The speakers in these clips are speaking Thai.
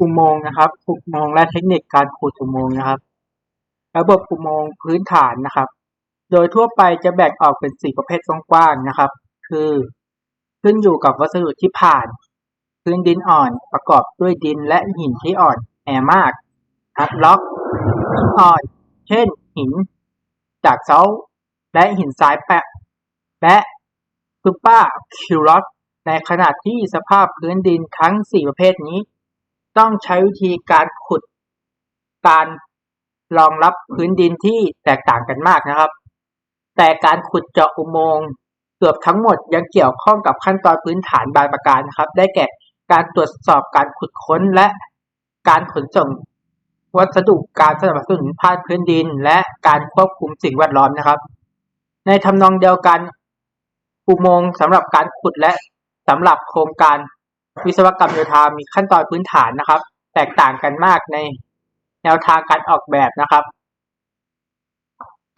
อุโมงค์นะครับอุโมงค์และเทคนิคการขุดอุโมงค์นะครับ ระบบอุโมงค์พื้นฐานนะครับ โดยทั่วไปจะแบ่งออกเป็นสี่ประเภทกว้างๆนะครับ คือขึ้นอยู่กับวัสดุที่ผ่านพื้นดินอ่อนประกอบด้วยดินและหินที่อ่อนแอมากฮัดล็อกหินอ่อน เช่น หิน จากเซาและหินทรายแปะ และซูปอร์คิวล็อกในขณะที่สภาพพื้นดินทั้ง 4 ประเภทนี้ ต้องใช้วิธีการขุดการรองรับพื้นดินที่แตกต่างกันมากนะครับ แต่การขุดเจาะอุโมงค์เกือบทั้งหมดยังเกี่ยวข้องกับขั้นตอนพื้นฐานบางประการนะครับ ได้แก่การตรวจสอบการขุดค้นและการขนส่งวัสดุการสนับสนุนภาคพื้นดิน และการควบคุมสิ่งแวดล้อมนะครับ ในทำนองเดียวกันอุโมงค์สำหรับการขุดและสำหรับโครงการ วิศวกรรมโยธามีขั้นตอนพื้นฐานนะครับ แตกต่างกันมากในแนวทางการออกแบบนะครับ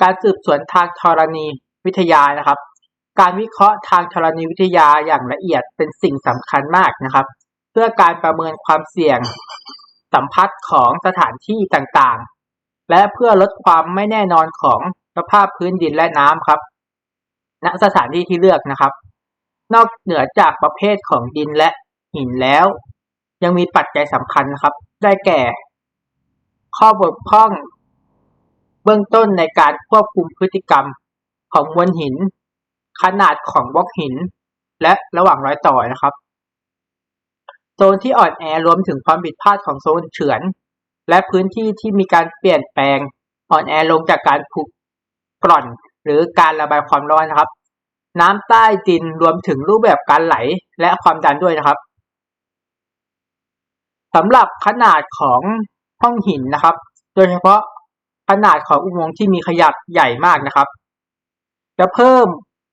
การสืบสวนทางธรณีวิทยานะครับ การวิเคราะห์ทางธรณีวิทยาอย่างละเอียดเป็นสิ่งสำคัญมากนะครับ เพื่อการประเมินความเสี่ยงสัมพัทธ์ของสถานที่ต่างๆ และเพื่อลดความไม่แน่นอนของสภาพพื้นดินและน้ำครับ ณสถานที่ที่เลือกนะครับ นอกเหนือจากประเภทของดินและ หินแล้ว ยังมีปัจจัยสำคัญนะครับ ได้แก่ ข้อบกพร่อง เบื้องต้นในการควบคุมพฤติกรรมของมวลหิน ขนาดของบล็อกหิน และระหว่างรอยต่อนะครับโซนที่อ่อนแอรวมถึงความผิดพลาดของโซนเฉือน และพื้นที่ที่มีการเปลี่ยนแปลงอ่อนแอลงจากการผุกร่อน หรือการระบายความร้อนนะครับ น้ำใต้ดินรวมถึงรูปแบบการไหลและความดันด้วยนะครับ สำหรับขนาดของห้องหินนะครับ โดยเฉพาะขนาดของอุโมงค์ที่มีขนาดใหญ่มากนะครับ จะเพิ่ม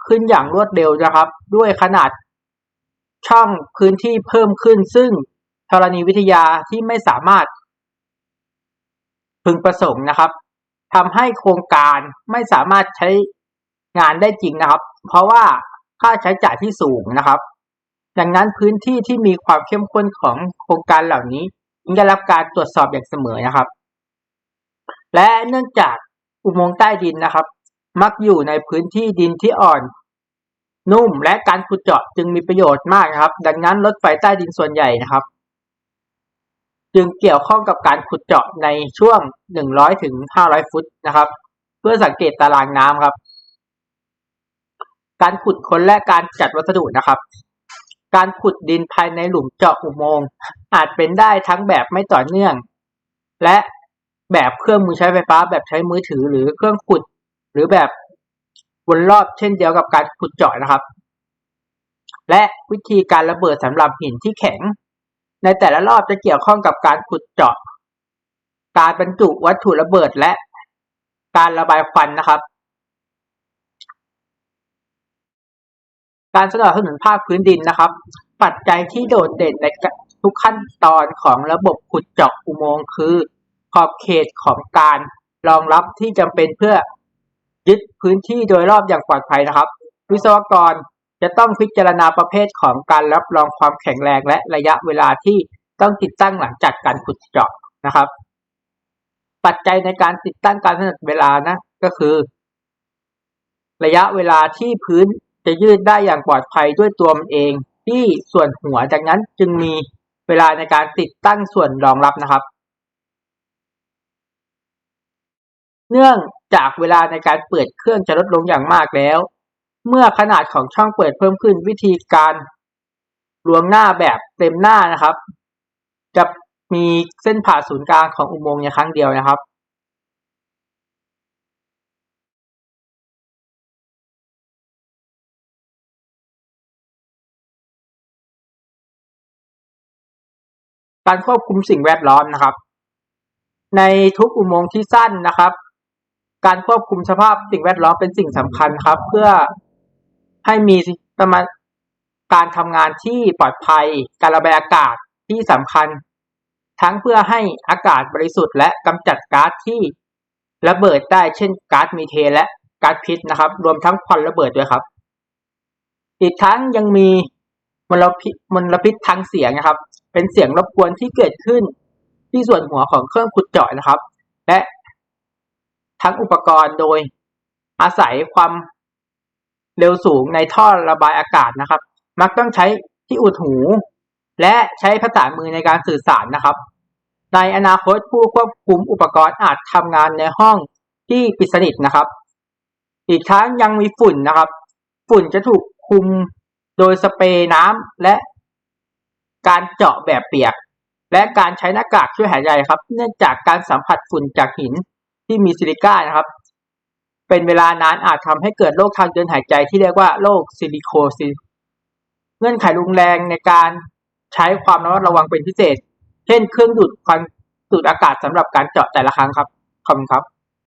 ขึ้นอย่างรวดเร็วนะครับ ด้วยขนาดช่องพื้นที่เพิ่มขึ้น ซึ่งธรณีวิทยาที่ไม่สามารถ พึงประสงค์นะครับทำให้โครงการไม่สามารถใช้งานได้จริงนะครับ เพราะว่าค่าใช้จ่ายที่สูงนะครับ ดังนั้นพื้นที่ที่มีความเข้มข้นของโครงการเหล่านี้ได้รับการตรวจสอบอย่างเสมอนะครับ และเนื่องจากอุโมงค์ใต้ดินนะครับ มักอยู่ในพื้นที่ดินที่อ่อน นุ่มและการขุดเจาะจึงมีประโยชน์มากนะครับ ดังนั้นรถไฟใต้ดินส่วนใหญ่นะครับ จึงเกี่ยวข้องกับการขุดเจาะในช่วง 100ถึง500 ฟุตนะครับ เพื่อสังเกตตารางน้ำครับ การขุดค้นและการจัดวัสดุนะครับ การขุดดินภายในหลุมเจาะอุโมงค์อาจเป็นได้ทั้งแบบไม่ต่อเนื่อง และแบบเครื่องมือใช้ไฟฟ้าแบบใช้มือถือหรือเครื่องขุด หรือแบบวนรอบเช่นเดียวกับการขุดเจาะนะครับ และวิธีการระเบิดสำหรับหินที่แข็ง ในแต่ละรอบจะเกี่ยวข้องกับการขุดเจาะ การบรรจุวัตถุระเบิดและการระบายควันนะครับ การสนับสนุนภาคพื้นดินนะครับ ปัจจัยที่โดดเด่นในทุกขั้นตอนของระบบขุดเจาะอุโมงค์คือ ขอบเขตของการรองรับที่จำเป็นเพื่อยึดพื้นที่โดยรอบอย่างปลอดภัยนะครับ วิศวกรจะต้องพิจารณาประเภทของการรับรองความแข็งแรงและระยะเวลาที่ต้องติดตั้งหลังจากการขุดเจาะนะครับ ปัจจัยในการติดตั้งการกำหนดเวลานะก็คือ ระยะเวลาที่พื้น จะยืดได้อย่างปลอดภัยด้วยตัวมันเอง ที่ส่วนหัวจากนั้นจึงมีเวลาในการติดตั้งส่วนรองรับนะครับ เนื่องจากเวลาในการเปิดเครื่องจะลดลงอย่างมากแล้ว เมื่อขนาดของช่องเปิดเพิ่มขึ้นวิธีการลวงหน้าแบบเต็มหน้านะครับ จะมีเส้นผ่าศูนย์กลางของอุโมงค์ในครั้งเดียวนะครับ การควบคุมสิ่งแวดล้อมนะครับ ในทุกอุโมงค์ที่สั้นนะครับ การควบคุมสภาพสิ่งแวดล้อมเป็นสิ่งสำคัญครับ เพื่อให้มีประมาณการทำงานที่ปลอดภัย การระบายอากาศที่สำคัญ ทั้งเพื่อให้อากาศบริสุทธิ์และกำจัดก๊าซที่ระเบิดได้เช่นก๊าซมีเทนและก๊าซพิษนะครับ รวมทั้งควันระเบิดด้วยครับ อีกทั้งยังมีมลพิษมลพิษทางเสียงนะครับ เป็นเสียงรบกวนที่เกิดขึ้นที่ส่วนหัวของเครื่องขุดเจาะนะครับ และทั้งอุปกรณ์โดยอาศัยความเร็วสูงในท่อระบายอากาศนะครับ มักต้องใช้ที่อุดหู และใช้ภาษามือในการสื่อสารนะครับ ในอนาคตผู้ควบคุมอุปกรณ์อาจทำงานในห้องที่ปิดสนิทนะครับ อีกทั้งยังมีฝุ่นนะครับ ฝุ่นจะถูกคุมโดยสเปรย์น้ำและ การเจาะแบบเปียก และการใช้หน้ากากช่วยหายใจครับ เนื่องจากการสัมผัสฝุ่นจากหินที่มีซิลิก้านะครับ เป็นเวลานานอาจทำให้เกิดโรคทางเดินหายใจที่เรียกว่าโรคซิลิโคซิสเงื่อนไขรุนแรงในการใช้ความระมัดระวังเป็นพิเศษ เช่น เครื่องดูดควันดูดอากาศสำหรับการเจาะแต่ละครั้งครับขอบคุณครับ